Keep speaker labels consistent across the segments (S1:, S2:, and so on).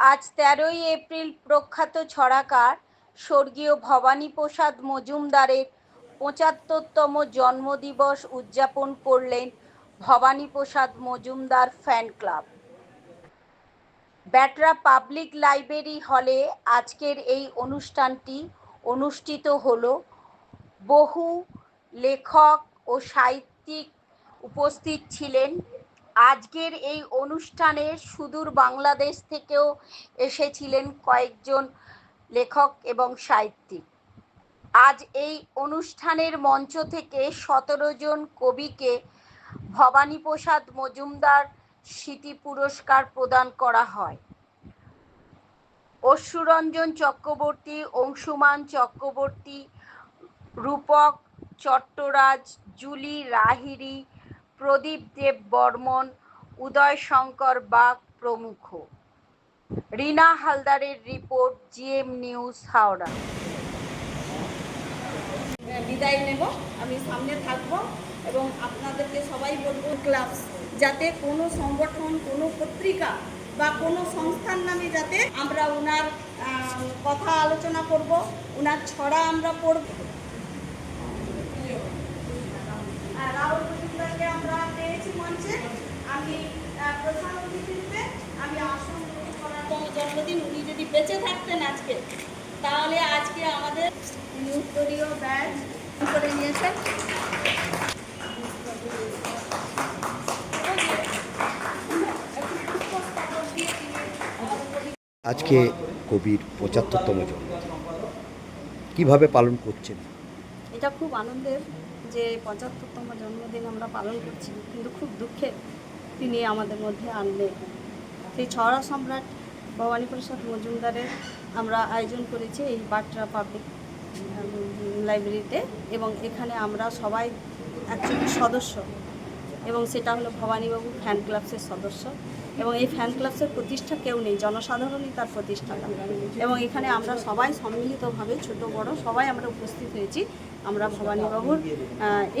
S1: আজ তেরোই এপ্রিল প্রখ্যাত ছড়াকার স্বর্গীয় ভবানীপ্রসাদ মজুমদারের পঁচাত্তরতম জন্মদিবস উদযাপন করলেন Bhabaniprasad Majumdar fan club. ব্যাটরা public library হলে আজকের এই অনুষ্ঠানটি অনুষ্ঠিত হল। বহু লেখক ও সাহিত্যিক উপস্থিত ছিলেন আজকের এই অনুষ্ঠানে সুদূর বাংলাদেশ থেকেও এসেছিলেন কয়েকজন লেখক এবং সাহিত্যিক। আজ এই অনুষ্ঠানের মঞ্চ থেকে সতেরো জন কবিকে ভবানীপ্রসাদ মজুমদার স্মৃতি পুরস্কার প্রদান করা হয়। অশ্রুরঞ্জন চক্রবর্তী, অংশুমান চক্রবর্তী, রূপক চট্টরাজ, জুলি লাহিড়ী প্রদীপ দেব বর্মন, উদয় শঙ্কর বাগ প্রমুখ। রিনা হালদারের রিপোর্ট, জিএম নিউজ, হাওড়া।
S2: বিদায় নেব। আমি সামনে থাকব এবং আপনাদেরকে সবাই বলব ক্লাব যাতে কোনো সংগঠন, কোনো পত্রিকা বা কোনো সংস্থার নামে যাতে আমরা ওনার কথা আলোচনা করব ওনার ছড়া আমরা পড়ব। রাহুল মজুমদারকে আমরা পেয়েছি মঞ্চে। আমি প্রধান অতিথি রূপে আমি আসন গ্রহণ করার জন্মদিন উনি যদি বেঁচে থাকতেন আজকে তাহলে আজকে আমাদের ব্যাচ করে নিয়েছেন।
S3: আজকে কবির পঁচাত্তরতম জন্মদিন। কীভাবে পালন করছেন?
S2: এটা খুব আনন্দের যে পঁচাত্তরতম জন্মদিন আমরা পালন করছি, কিন্তু খুব দুঃখে তিনি আমাদের মধ্যে আনলেন সেই ছড়া সম্রাট ভবানী প্রসাদ মজুমদারের আমরা আয়োজন করেছি এই বাট্রা পাবলিক লাইব্রেরিতে এবং এখানে আমরা সবাই অ্যাকচুয়ালি সদস্য এবং সেটা হলো ভবানীবাবু ফ্যান ক্লাবসের সদস্য এবং এই ফ্যান ক্লাবসের প্রতিষ্ঠা কেউ নেই, জনসাধারণই তার প্রতিষ্ঠাতা। এবং এখানে আমরা সবাই সম্মিলিতভাবে ছোট বড় সবাই আমরা উপস্থিত হয়েছি আমরা ভবানীবাবুর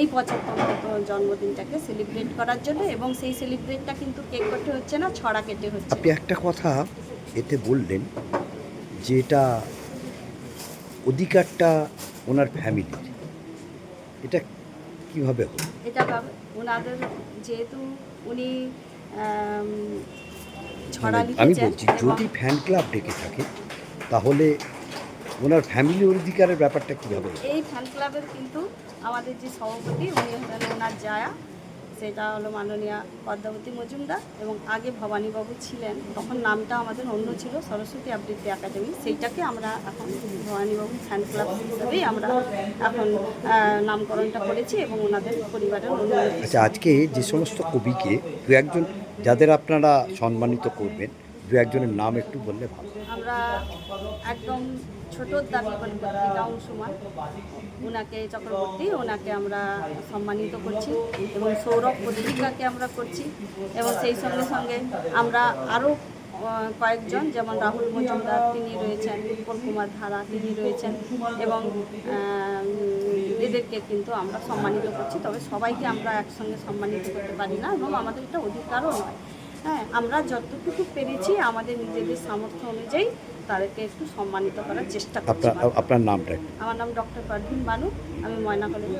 S2: এই পঁচাত্তর জন্মদিনটাকে সেলিব্রেট করার জন্য এবং সেই সেলিব্রেটটা কিন্তু কেক কেটে হচ্ছে না ছড়া কেটে হচ্ছে।
S3: আপনি একটা কথা এতে বললেন যে এটা অধিকারটা ওনার ফ্যামিলির। এটা কীভাবে হলো?
S2: এটা ওনাদের যেহেতু উনি ছড়া
S3: আমি বলছি যদি ফ্যান ক্লাব ডেকে থাকে তাহলে ওনার ফ্যামিলির অধিকারের ব্যাপারটা কীভাবে?
S2: এই ফ্যান ক্লাবের কিন্তু আমাদের যে সভাপতি উনি হলেন ওনার জায়া। সেটা হলো মাননীয়া পদ্মাবতী মজুমদার এবং আগে ভবানীবাবু ছিলেন। তখন নামটা আমাদের অন্য ছিল সরস্বতী আবৃত্তি একাডেমি। সেইটাকে আমরা এখন ভবানীবাবু ফ্যান ক্লাব হিসেবেই আমরা এখন নামকরণটা করেছি এবং ওনাদের পরিবারের
S3: আচ্ছা আজকে যে সমস্ত কবিকে দু একজন যাদের আপনারা সম্মানিত করবেন দু একজনের নাম একটু বললে ভালো
S2: আমরা একদম ছোটোর দাবি পত্রিকা অংশমান ওনাকে চক্রবর্তী, ওনাকে আমরা সম্মানিত করছি এবং সৌরভ পত্রিকাকে আমরা করছি এবং সেই সঙ্গে সঙ্গে আমরা আরও কয়েকজন, যেমন রাহুল মজুমদার তিনি রয়েছেন উৎপল কুমার ধারা তিনি রয়েছেন এবং এদেরকে কিন্তু আমরা সম্মানিত করছি। তবে সবাইকে আমরা একসঙ্গে সম্মানিত করতে পারি না এবং আমাদের এটা অধিকারও নয়। হ্যাঁ আমরা যতটুকু পেরেছি আমাদের নিজেদের সামর্থ্য অনুযায়ী তাদেরকে একটু সম্মানিত করার চেষ্টা করছি।
S3: আপনার নামটা
S2: আমার নাম ডক্টর পারভিন বানু আমি ময়না কলেজ